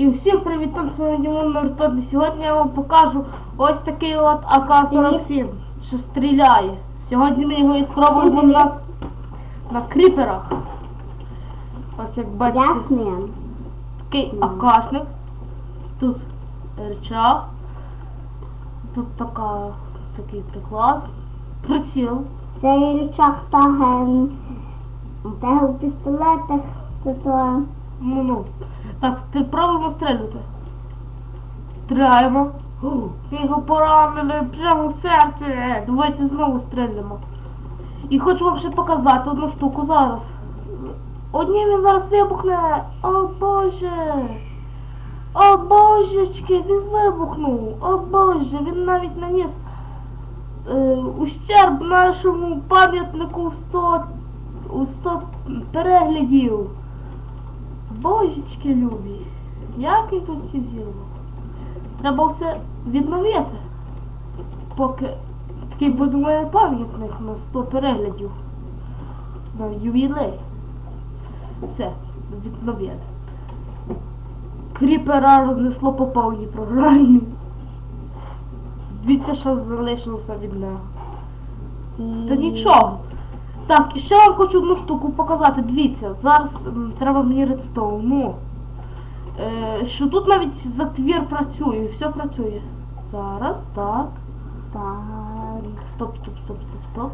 І всім привіт, з вами Дімон Нортон. Сьогодні я вам покажу ось такий от АК-47, що стріляє. Сьогодні ми його і спробуємо на, на кріперах. Ось як бачите, такий АКшник. Тут рычаг. Тут така, такий приклад. Приціл. Цей рычаг таген. Та у пістолетах то то. Ну, ну. Так, пробуємо стрілювати. Стріляємо. Ми його поранили прямо в серце. Давайте знову стріляємо. І хочу вам ще показати одну штуку зараз. О, ні, він зараз вибухне. О боже. О божечки, він вибухнув. О боже, він навіть наніс е, ущерб нашому пам'ятнику в 100, у 100 переглядів. Божечки любі, як він тут зірвав. Треба все відновити. Поки такий буде у пам'ятник на 100 переглядів. На ювілей. Все, відновити. Кріпера рознесло по повній програмі. Дивіться, що залишилося від нього. Та нічого. Так, і ще вам хочу одну штуку показати. Дивіться, зараз м, треба мені редстоун. Ну, е, що тут навіть затвір працює, все працює. Зараз, так. Так. Стоп, стоп, стоп, стоп, стоп.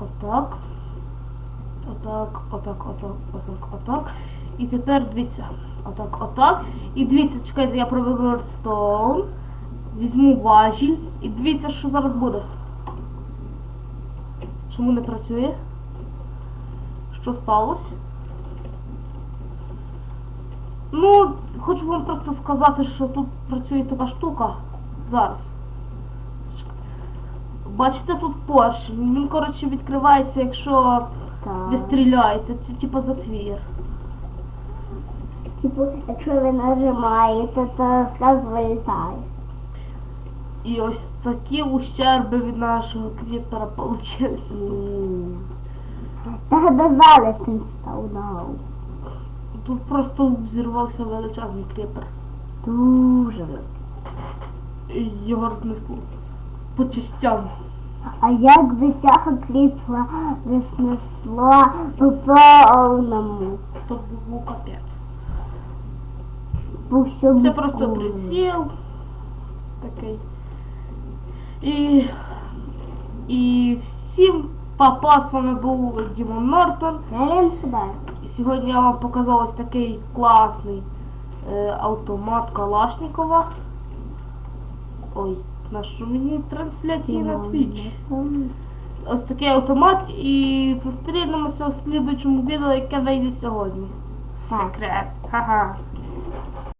Отак. Отак, отак, отак, отак, отак. І тепер дивіться. Отак, отак. І дивіться, чекайте, я проведу редстоун. Візьму важіль. І дивіться, що зараз буде. Чому не працює? Що сталося? Ну, хочу вам просто сказати, що тут працює така штука зараз. Бачите, тут поршень. Він, коротше, відкривається, якщо ви стріляєте. Це типу затвір. Типу, якщо ви нажимаєте, то сказ вилітає. І ось такі ущерби від нашого кріпера получилися. Ні. Та додали цим стаунов. Тут просто взірвався величезний кріпер. Дуже. І його рознесло по частям. А як би цього кріпла рознесло по повному? То був капець. Всьому Це просто присіл такий. І, і всім папа з вами був Дімон Нортон. І Сьогодні я вам показав ось такий класний е, автомат Калашникова. Ой, на що мені трансляції на Twitch? Ось такий автомат і зустрінемося у слідуючому відео, яке вийде сьогодні. Секрет. Ха-ха.